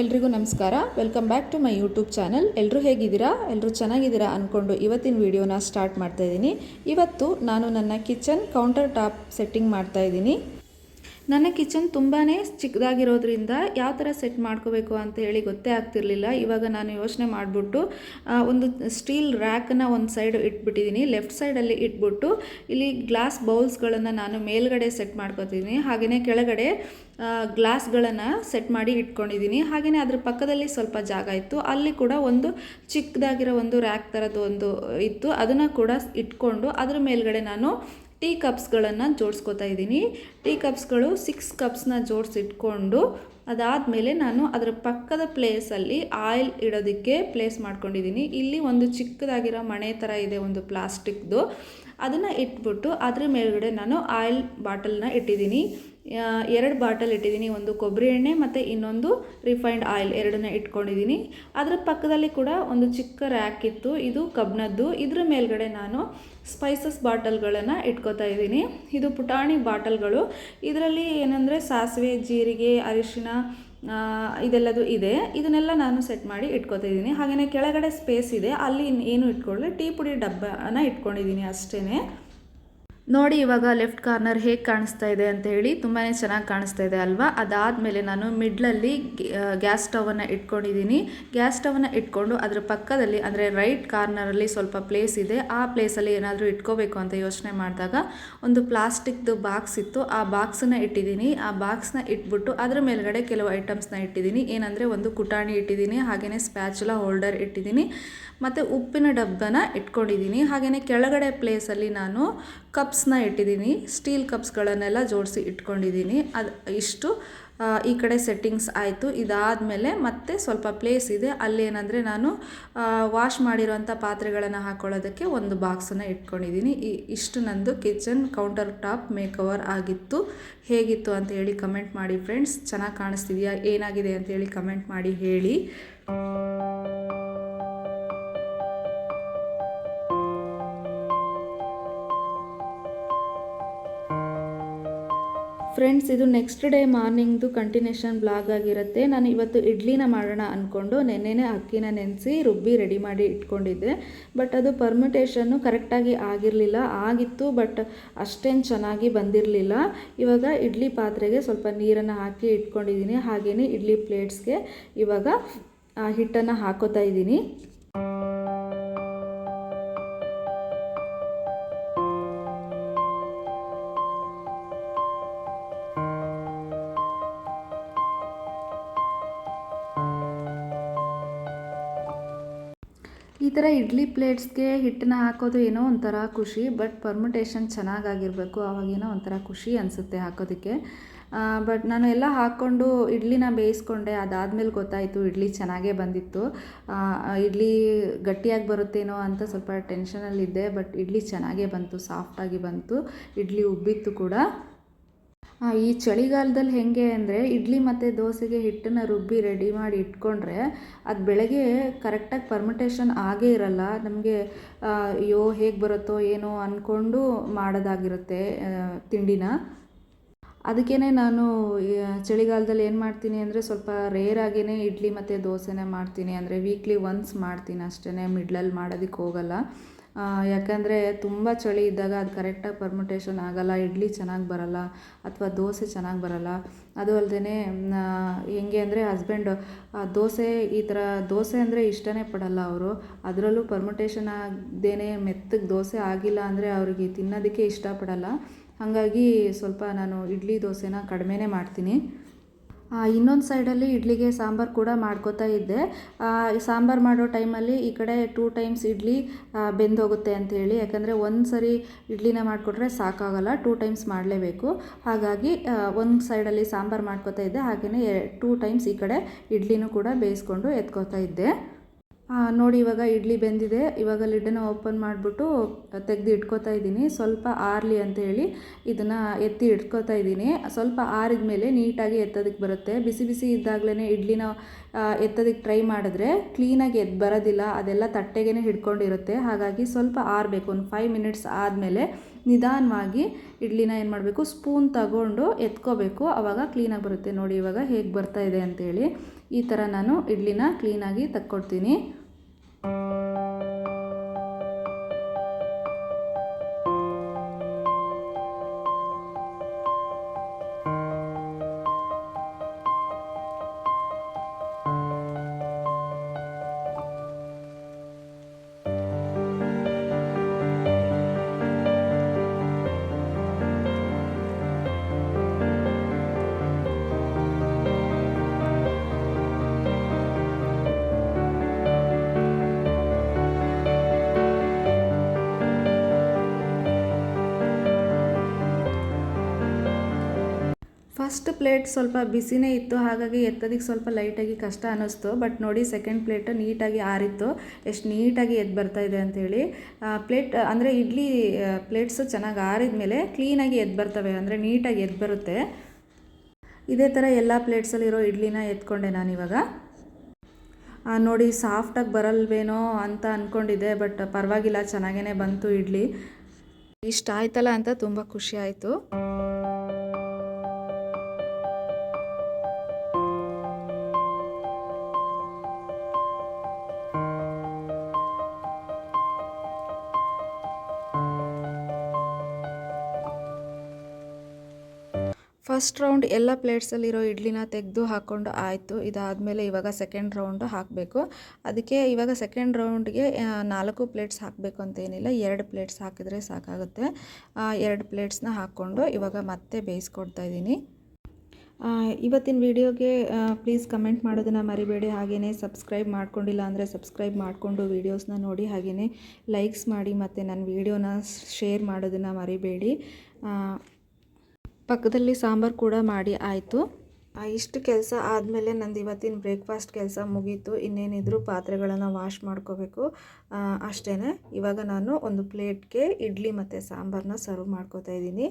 ಎಲ್ರಿಗೂ ನಮಸ್ಕಾರ. Welcome back to my YouTube channel ಎಲ್ಲರೂ ಹೇಗಿದ್ದೀರಾ? ಎಲ್ಲರೂ ಚೆನ್ನಾಗಿದ್ದೀರಾ ಅಂದ್ಕೊಂಡು ಇವತ್ತಿನ ವಿಡಿಯೋನ ಸ್ಟಾರ್ಟ್ ಮಾಡ್ತಾ ಇದ್ದೀನಿ. ಇವತ್ತು ನಾನು ನನ್ನ ಕಿಚನ್ ಕೌಂಟರ್ ಟಾಪ್ ಸೆಟ್ಟಿಂಗ್ ಮಾಡ್ತಾ ಇದ್ದೀನಿ. ನನ್ನ ಕಿಚನ್ ತುಂಬಾ ಚಿಕ್ಕದಾಗಿರೋದ್ರಿಂದ ಯಾವ ಥರ ಸೆಟ್ ಮಾಡ್ಕೋಬೇಕು ಅಂತ ಹೇಳಿ ಗೊತ್ತೇ ಆಗ್ತಿರ್ಲಿಲ್ಲ. ಇವಾಗ ನಾನು ಯೋಚನೆ ಮಾಡಿಬಿಟ್ಟು ಒಂದು ಸ್ಟೀಲ್ ರ್ಯಾಕನ್ನು ಒಂದು ಸೈಡ್ ಇಟ್ಬಿಟ್ಟಿದ್ದೀನಿ. ಲೆಫ್ಟ್ ಸೈಡಲ್ಲಿ ಇಟ್ಬಿಟ್ಟು, ಇಲ್ಲಿ ಗ್ಲಾಸ್ ಬೌಲ್ಸ್ಗಳನ್ನು ನಾನು ಮೇಲ್ಗಡೆ ಸೆಟ್ ಮಾಡ್ಕೋತಿದ್ದೀನಿ ಹಾಗೆಯೇ ಕೆಳಗಡೆ ಗ್ಲಾಸ್ಗಳನ್ನು ಸೆಟ್ ಮಾಡಿ ಇಟ್ಕೊಂಡಿದ್ದೀನಿ. ಹಾಗೆಯೇ ಅದ್ರ ಪಕ್ಕದಲ್ಲಿ ಸ್ವಲ್ಪ ಜಾಗ ಇತ್ತು. ಅಲ್ಲಿ ಕೂಡ ಒಂದು ಚಿಕ್ಕದಾಗಿರೋ ಒಂದು ರ್ಯಾಕ್ ಥರದ್ದು ಒಂದು ಇತ್ತು. ಅದನ್ನು ಕೂಡ ಇಟ್ಕೊಂಡು, ಅದ್ರ ಮೇಲ್ಗಡೆ ನಾನು ಟೀ ಕಪ್ಸ್ಗಳನ್ನು ಜೋಡಿಸ್ಕೋತಾ ಇದ್ದೀನಿ. ಟೀ ಕಪ್ಸ್ಗಳು ಸಿಕ್ಸ್ ಕಪ್ಸ್ನ ಜೋಡಿಸಿಟ್ಕೊಂಡು ಅದಾದಮೇಲೆ ನಾನು ಅದರ ಪಕ್ಕದ ಪ್ಲೇಸಲ್ಲಿ ಆಯಿಲ್ ಇಡೋದಕ್ಕೆ ಪ್ಲೇಸ್ ಮಾಡ್ಕೊಂಡಿದ್ದೀನಿ. ಇಲ್ಲಿ ಒಂದು ಚಿಕ್ಕದಾಗಿರೋ ಮಣೆ ಥರ ಇದೆ ಒಂದು ಪ್ಲಾಸ್ಟಿಕ್ದು ಅದನ್ನು ಇಟ್ಬಿಟ್ಟು ಅದ್ರ ಮೇಲ್ಗಡೆ ನಾನು ಆಯಿಲ್ ಬಾಟಲ್ನ ಇಟ್ಟಿದ್ದೀನಿ. ಎರಡು ಬಾಟಲ್ ಇಟ್ಟಿದ್ದೀನಿ. ಒಂದು ಕೊಬ್ಬರಿ ಎಣ್ಣೆ ಮತ್ತು ಇನ್ನೊಂದು ರಿಫೈನ್ಡ್ ಆಯಿಲ್ ಎರಡನ್ನ ಇಟ್ಕೊಂಡಿದ್ದೀನಿ. ಅದರ ಪಕ್ಕದಲ್ಲಿ ಕೂಡ ಒಂದು ಚಿಕ್ಕ ರ್ಯಾಕ್ ಇತ್ತು. ಇದು ಕಬ್ನದ್ದು. ಇದ್ರ ಮೇಲ್ಗಡೆ ನಾನು ಸ್ಪೈಸಸ್ ಬಾಟಲ್ಗಳನ್ನು ಇಟ್ಕೋತಾ ಇದ್ದೀನಿ. ಇದು ಪುಟಾಣಿ ಬಾಟಲ್ಗಳು. ಇದರಲ್ಲಿ ಏನಂದರೆ ಸಾಸಿವೆ, ಜೀರಿಗೆ ಅರಿಶಿನ ಇದೆಲ್ಲದು ಇದೆ. ಇದನ್ನೆಲ್ಲ ನಾನು ಸೆಟ್ ಮಾಡಿ ಇಟ್ಕೋತಾ ಇದ್ದೀನಿ. ಹಾಗೆಯೇ ಕೆಳಗಡೆ ಸ್ಪೇಸ್ ಇದೆ. ಅಲ್ಲಿ ಏನು ಇಟ್ಕೊಳ್ಳಿ ಟೀ ಪುಡಿ ಡಬ್ಬನ ಇಟ್ಕೊಂಡಿದ್ದೀನಿ ಅಷ್ಟೇ ನೋಡಿ, ಇವಾಗ ಲೆಫ್ಟ್ ಕಾರ್ನರ್ ಹೇಗೆ ಕಾಣಿಸ್ತಾ ಇದೆ ಅಂತ ಹೇಳಿ ತುಂಬಾ ಚೆನ್ನಾಗಿ ಕಾಣಿಸ್ತಾ ಇದೆ ಅಲ್ವಾ? ಅದಾದಮೇಲೆ ನಾನು ಮಿಡ್ಲಲ್ಲಿ ಗ್ಯಾಸ್ ಸ್ಟವನ್ನು ಇಟ್ಕೊಂಡಿದ್ದೀನಿ. ಗ್ಯಾಸ್ ಸ್ಟವನ್ನು ಇಟ್ಕೊಂಡು ಅದರ ಪಕ್ಕದಲ್ಲಿ, ಅಂದರೆ ರೈಟ್ ಕಾರ್ನರಲ್ಲಿ ಸ್ವಲ್ಪ ಪ್ಲೇಸ್ ಇದೆ. ಆ ಪ್ಲೇಸಲ್ಲಿ ಏನಾದರೂ ಇಟ್ಕೋಬೇಕು ಅಂತ ಯೋಚನೆ ಮಾಡಿದಾಗ ಒಂದು ಪ್ಲಾಸ್ಟಿಕ್ದು ಬಾಕ್ಸ್ ಇತ್ತು. ಆ ಬಾಕ್ಸನ್ನ ಇಟ್ಟಿದ್ದೀನಿ. ಆ ಬಾಕ್ಸ್ನ ಇಟ್ಬಿಟ್ಟು ಅದರ ಮೇಲ್ಗಡೆ ಕೆಲವು ಐಟಮ್ಸ್ನ ಇಟ್ಟಿದ್ದೀನಿ. ಏನಂದರೆ ಒಂದು ಕುಟಾಣಿ ಇಟ್ಟಿದ್ದೀನಿ ಹಾಗೆಯೇ ಸ್ಪ್ಯಾಚುಲ ಹೋಲ್ಡರ್ ಇಟ್ಟಿದ್ದೀನಿ, ಮತ್ತು ಉಪ್ಪಿನ ಡಬ್ಬನ ಇಟ್ಕೊಂಡಿದ್ದೀನಿ. ಹಾಗೆಯೇ ಕೆಳಗಡೆ ಪ್ಲೇಸಲ್ಲಿ ನಾನು ಕಪ್ಸ್ನ ಇಟ್ಟಿದ್ದೀನಿ. ಸ್ಟೀಲ್ ಕಪ್ಸ್ಗಳನ್ನೆಲ್ಲ ಜೋಡಿಸಿ ಇಟ್ಕೊಂಡಿದ್ದೀನಿ. ಅದು ಇಷ್ಟು ಈ ಕಡೆ ಸೆಟ್ಟಿಂಗ್ಸ್ ಆಯಿತು. ಇದಾದಮೇಲೆ ಮತ್ತೆ ಸ್ವಲ್ಪ ಪ್ಲೇಸ್ ಇದೆ. ಅಲ್ಲೇನಂದರೆ ನಾನು ವಾಶ್ ಮಾಡಿರೋಂಥ ಪಾತ್ರೆಗಳನ್ನು ಹಾಕ್ಕೊಳ್ಳೋದಕ್ಕೆ ಒಂದು ಬಾಕ್ಸನ್ನು ಇಟ್ಕೊಂಡಿದ್ದೀನಿ. ಈ, ಇಷ್ಟು ನಂದು ಕಿಚನ್ ಕೌಂಟರ್ ಟಾಪ್ ಮೇಕವರ್ ಆಗಿತ್ತು. ಹೇಗಿತ್ತು ಅಂತ ಹೇಳಿ ಕಮೆಂಟ್ ಮಾಡಿ ಫ್ರೆಂಡ್ಸ್. ಚೆನ್ನಾಗಿ ಕಾಣಿಸ್ತಿದೆಯಾ? ಏನಾಗಿದೆ ಅಂತ ಹೇಳಿ ಕಮೆಂಟ್ ಮಾಡಿ ಹೇಳಿ. ಫ್ರೆಂಡ್ಸ್ ಇದು ನೆಕ್ಸ್ಟ್ ಡೇ ಮಾರ್ನಿಂಗ್ದು ಕಂಟಿನ್ಯೂಷನ್ ಬ್ಲಾಗ್ ಆಗಿರುತ್ತೆ. ನಾನು ಇವತ್ತು ಇಡ್ಲಿನ ಮಾಡೋಣ ಅಂದ್ಕೊಂಡು ನೆನ್ನೆನೇ ಅಕ್ಕಿನ ನೆನೆಸಿ ರುಬ್ಬಿ ರೆಡಿ ಮಾಡಿ ಇಟ್ಕೊಂಡಿದ್ದೆ. ಬಟ್ ಅದು ಪರ್ಮಿಟೇಷನ್ನು ಕರೆಕ್ಟಾಗಿ ಆಗಿರಲಿಲ್ಲ. ಆಗಿತ್ತು ಬಟ್ ಅಷ್ಟೇನು ಚೆನ್ನಾಗಿ ಬಂದಿರಲಿಲ್ಲ. ಇವಾಗ ಇಡ್ಲಿ ಪಾತ್ರೆಗೆ ಸ್ವಲ್ಪ ನೀರನ್ನು ಹಾಕಿ ಇಟ್ಕೊಂಡಿದ್ದೀನಿ. ಹಾಗೆಯೇ ಇಡ್ಲಿ ಪ್ಲೇಟ್ಸ್ಗೆ ಇವಾಗ ಹಿಟ್ಟನ್ನು ಹಾಕೋತಾ ಇದ್ದೀನಿ. ಥರ ಇಡ್ಲಿ ಪ್ಲೇಟ್ಸ್ಗೆ ಹಿಟ್ಟನ್ನ ಹಾಕೋದು ಏನೋ ಒಂಥರ ಖುಷಿ ಬಟ್ ಪರ್ಮಿಟೇಷನ್ ಚೆನ್ನಾಗಾಗಿರಬೇಕು. ಅವಾಗೇನೋ ಒಂಥರ ಖುಷಿ ಅನಿಸುತ್ತೆ ಹಾಕೋದಕ್ಕೆ. ಬಟ್ ನಾನು ಎಲ್ಲ ಹಾಕ್ಕೊಂಡು ಇಡ್ಲಿನ ಬೇಯಿಸ್ಕೊಂಡೆ. ಅದಾದಮೇಲೆ ಗೊತ್ತಾಯಿತು ಇಡ್ಲಿ ಚೆನ್ನಾಗೇ ಬಂದಿತ್ತು. ಇಡ್ಲಿ ಗಟ್ಟಿಯಾಗಿ ಬರುತ್ತೇನೋ ಅಂತ ಸ್ವಲ್ಪ ಟೆನ್ಷನಲ್ಲಿದ್ದೆ ಬಟ್ ಇಡ್ಲಿ ಚೆನ್ನಾಗೇ ಬಂತು ಸಾಫ್ಟಾಗಿ ಬಂತು. ಇಡ್ಲಿ ಉಬ್ಬಿತ್ತು ಕೂಡ. ಈ ಚಳಿಗಾಲದಲ್ಲಿ ಹೇಗೆ ಅಂದರೆ ಇಡ್ಲಿ ಮತ್ತು ದೋಸೆಗೆ ಹಿಟ್ಟನ್ನು ರುಬ್ಬಿ ರೆಡಿ ಮಾಡಿ ಇಟ್ಕೊಂಡ್ರೆ ಅದು ಬೆಳಗ್ಗೆ ಕರೆಕ್ಟಾಗಿ ಪರ್ಮಿಟೇಷನ್ ಆಗೇ ಇರಲ್ಲ. ನಮಗೆ ಅಯ್ಯೋ, ಹೇಗೆ ಬರುತ್ತೋ ಏನೋ ಅಂದ್ಕೊಂಡು ಮಾಡೋದಾಗಿರುತ್ತೆ ತಿಂಡಿನ. ಅದಕ್ಕೇ ನಾನು ಚಳಿಗಾಲದಲ್ಲಿ ಏನು ಮಾಡ್ತೀನಿ ಅಂದರೆ ಸ್ವಲ್ಪ ರೇರಾಗೇ ಇಡ್ಲಿ ಮತ್ತು ದೋಸೆನೇ ಮಾಡ್ತೀನಿ. ಅಂದರೆ ವೀಕ್ಲಿ ಒನ್ಸ್ ಮಾಡ್ತೀನಿ ಅಷ್ಟೇ ಮಿಡ್ಲಲ್ಲಿ ಮಾಡೋದಕ್ಕೆ ಹೋಗಲ್ಲ. ಯಾಕಂದರೆ ತುಂಬ ಚಳಿ ಇದ್ದಾಗ ಅದು ಕರೆಕ್ಟಾಗಿ ಪರ್ಮುಟೇಷನ್ ಆಗೋಲ್ಲ, ಇಡ್ಲಿ ಚೆನ್ನಾಗಿ ಬರಲ್ಲ ಅಥವಾ ದೋಸೆ ಚೆನ್ನಾಗಿ ಬರಲ್ಲ. ಅದು ಅಲ್ಲದೆ ಹೆಂಗೆ ಅಂದರೆ ಹಸ್ಬೆಂಡು ದೋಸೆ ಈ ಥರ ದೋಸೆ ಅಂದರೆ ಇಷ್ಟನೇ ಪಡಲ್ಲ ಅವರು. ಅದರಲ್ಲೂ ಪರ್ಮುಟೇಷನ್ ಆಗದೇನೆ ಮೆತ್ತಗೆ ದೋಸೆ ಆಗಿಲ್ಲ ಅಂದರೆ ಅವರಿಗೆ ತಿನ್ನೋದಕ್ಕೆ ಇಷ್ಟಪಡಲ್ಲ. ಹಾಗಾಗಿ ಸ್ವಲ್ಪ ನಾನು ಇಡ್ಲಿ ದೋಸೆನ ಕಡಿಮೆನೇ ಮಾಡ್ತೀನಿ. ಇನ್ನೊಂದು ಸೈಡಲ್ಲಿ ಇಡ್ಲಿಗೆ ಸಾಂಬಾರು ಕೂಡ ಮಾಡ್ಕೋತಾ ಇದ್ದೆ. ಸಾಂಬಾರು ಮಾಡೋ ಟೈಮಲ್ಲಿ ಈ ಕಡೆ ಟೂ ಟೈಮ್ಸ್ ಇಡ್ಲಿ ಬೆಂದೋಗುತ್ತೆ ಅಂಥೇಳಿ ಯಾಕಂದರೆ ಒಂದು ಸರಿ ಇಡ್ಲಿನ ಮಾಡಿಕೊಟ್ರೆ ಸಾಕಾಗಲ್ಲ ಟೂ ಟೈಮ್ಸ್ ಮಾಡಲೇಬೇಕು. ಹಾಗಾಗಿ ಒಂದು ಸೈಡಲ್ಲಿ ಸಾಂಬಾರು ಮಾಡ್ಕೋತಾ ಇದ್ದೆ. ಹಾಗೆಯೇ ಟೂ ಟೈಮ್ಸ್ ಈ ಕಡೆ ಇಡ್ಲಿನೂ ಕೂಡ ಬೇಯಿಸ್ಕೊಂಡು ಎತ್ಕೋತಾ ಇದ್ದೆ. ನೋಡಿ, ಇವಾಗ ಇಡ್ಲಿ ಬೆಂದಿದೆ. ಇವಾಗ ಲಿಡ್ಡನ್ನು ಓಪನ್ ಮಾಡಿಬಿಟ್ಟು ತೆಗೆದು ಇಟ್ಕೋತಾ ಇದ್ದೀನಿ. ಸ್ವಲ್ಪ ಆರಲಿ ಅಂತೇಳಿ ಇದನ್ನು ಎತ್ತಿ ಇಟ್ಕೋತಾ ಇದ್ದೀನಿ. ಸ್ವಲ್ಪ ಆರಿದ ಮೇಲೆ ನೀಟಾಗಿ ಎತ್ತೋದಕ್ಕೆ ಬರುತ್ತೆ. ಬಿಸಿ ಬಿಸಿ ಇದ್ದಾಗಲೇ ಇಡ್ಲಿನ ಎತ್ತೋದಕ್ಕೆ ಟ್ರೈ ಮಾಡಿದ್ರೆ ಕ್ಲೀನಾಗಿ ಎದ್ದು ಬರೋದಿಲ್ಲ. ಅದೆಲ್ಲ ತಟ್ಟೆಗೇ ಹಿಡ್ಕೊಂಡಿರುತ್ತೆ. ಹಾಗಾಗಿ ಸ್ವಲ್ಪ ಆರಬೇಕು. ಒಂದು ಫೈವ್ ಮಿನಿಟ್ಸ್ ಆದಮೇಲೆ ನಿಧಾನವಾಗಿ ಇಡ್ಲಿನ ಏನು ಮಾಡಬೇಕು ಸ್ಪೂನ್ ತಗೊಂಡು ಎತ್ಕೋಬೇಕು. ಆವಾಗ ಕ್ಲೀನಾಗಿ ಬರುತ್ತೆ. ನೋಡಿ, ಇವಾಗ ಹೇಗೆ ಬರ್ತಾ ಇದೆ ಅಂತೇಳಿ ಈ ಥರ ನಾನು ಇಡ್ಲಿನ ಕ್ಲೀನಾಗಿ ತಕ್ಕೊಡ್ತೀನಿ. Thank you. ಫಸ್ಟ್ ಪ್ಲೇಟ್ ಸ್ವಲ್ಪ ಬಿಸಿನೇ ಇತ್ತು, ಹಾಗಾಗಿ ಎತ್ತೋದಕ್ಕೆ ಸ್ವಲ್ಪ ಲೈಟಾಗಿ ಕಷ್ಟ ಅನ್ನಿಸ್ತು. ಬಟ್ ನೋಡಿ ಸೆಕೆಂಡ್ ಪ್ಲೇಟ್ ನೀಟಾಗಿ ಆರಿತ್ತು. ಎಷ್ಟು ನೀಟಾಗಿ ಎದ್ದು ಬರ್ತಾ ಇದೆ ಅಂಥೇಳಿ ಪ್ಲೇಟ್, ಅಂದರೆ ಇಡ್ಲಿ ಪ್ಲೇಟ್ಸು ಚೆನ್ನಾಗಿ ಆರಿದ ಮೇಲೆ ಕ್ಲೀನಾಗಿ ಎದ್ದು ಬರ್ತವೆ. ಅಂದರೆ ನೀಟಾಗಿ ಎದ್ದು ಬರುತ್ತೆ. ಇದೇ ಥರ ಎಲ್ಲ ಪ್ಲೇಟ್ಸಲ್ಲಿರೋ ಇಡ್ಲಿನ ಎತ್ಕೊಂಡೆ ನಾನಿವಾಗ ನೋಡಿ ಸಾಫ್ಟಾಗಿ ಬರಲ್ವೇನೋ ಅಂತ ಅಂದ್ಕೊಂಡಿದ್ದೆ ಬಟ್ ಪರವಾಗಿಲ್ಲ ಚೆನ್ನಾಗೇ ಬಂತು ಇಡ್ಲಿ. ಇಷ್ಟ ಆಯ್ತಲ್ಲ ಅಂತ ತುಂಬ ಖುಷಿ ಆಯಿತು. ಫಸ್ಟ್ ರೌಂಡ್ ಎಲ್ಲ ಪ್ಲೇಟ್ಸಲ್ಲಿರೋ ಇಡ್ಲಿನ ತೆಗೆದು ಹಾಕ್ಕೊಂಡು ಆಯಿತು. ಇದಾದಮೇಲೆ ಇವಾಗ ಸೆಕೆಂಡ್ ರೌಂಡು ಹಾಕಬೇಕು. ಅದಕ್ಕೆ ಇವಾಗ ಸೆಕೆಂಡ್ ರೌಂಡ್ಗೆ ನಾಲ್ಕು ಪ್ಲೇಟ್ಸ್ ಹಾಕಬೇಕು ಅಂತ ಏನಿಲ್ಲ. ಎರಡು ಪ್ಲೇಟ್ಸ್ ಹಾಕಿದರೆ ಸಾಕಾಗುತ್ತೆ. ಎರಡು ಪ್ಲೇಟ್ಸ್ನ ಹಾಕ್ಕೊಂಡು ಇವಾಗ ಮತ್ತೆ ಬೇಯಿಸ್ಕೊಡ್ತಾ ಇದ್ದೀನಿ. ಇವತ್ತಿನ ವಿಡಿಯೋಗೆ ಪ್ಲೀಸ್ ಕಮೆಂಟ್ ಮಾಡೋದನ್ನು ಮರಿಬೇಡಿ. ಹಾಗೆಯೇ ಸಬ್ಸ್ಕ್ರೈಬ್ ಮಾಡ್ಕೊಂಡಿಲ್ಲ ಅಂದರೆ ಸಬ್ಸ್ಕ್ರೈಬ್ ಮಾಡಿಕೊಂಡು ವೀಡಿಯೋಸ್ನ ನೋಡಿ. ಹಾಗೆಯೇ ಲೈಕ್ಸ್ ಮಾಡಿ ಮತ್ತು ನನ್ನ ವೀಡಿಯೋನ ಶೇರ್ ಮಾಡೋದನ್ನು ಮರಿಬೇಡಿ. ಪಕ್ಕದಲ್ಲಿ ಸಾಂಬಾರು ಕೂಡ ಮಾಡಿ ಆಯಿತು. ಇಷ್ಟು ಕೆಲಸ ಆದಮೇಲೆ ನಂದು ಇವತ್ತಿನ ಬ್ರೇಕ್ಫಾಸ್ಟ್ ಕೆಲಸ ಮುಗೀತು. ಇನ್ನೇನಿದ್ರು ಪಾತ್ರೆಗಳನ್ನು ವಾಶ್ ಮಾಡ್ಕೋಬೇಕು. ಅಷ್ಟೇ ಇವಾಗ ನಾನು ಒಂದು ಪ್ಲೇಟ್ಗೆ ಇಡ್ಲಿ ಮತ್ತು ಸಾಂಬಾರನ್ನ ಸರ್ವ್ ಮಾಡ್ಕೋತಾ ಇದ್ದೀನಿ.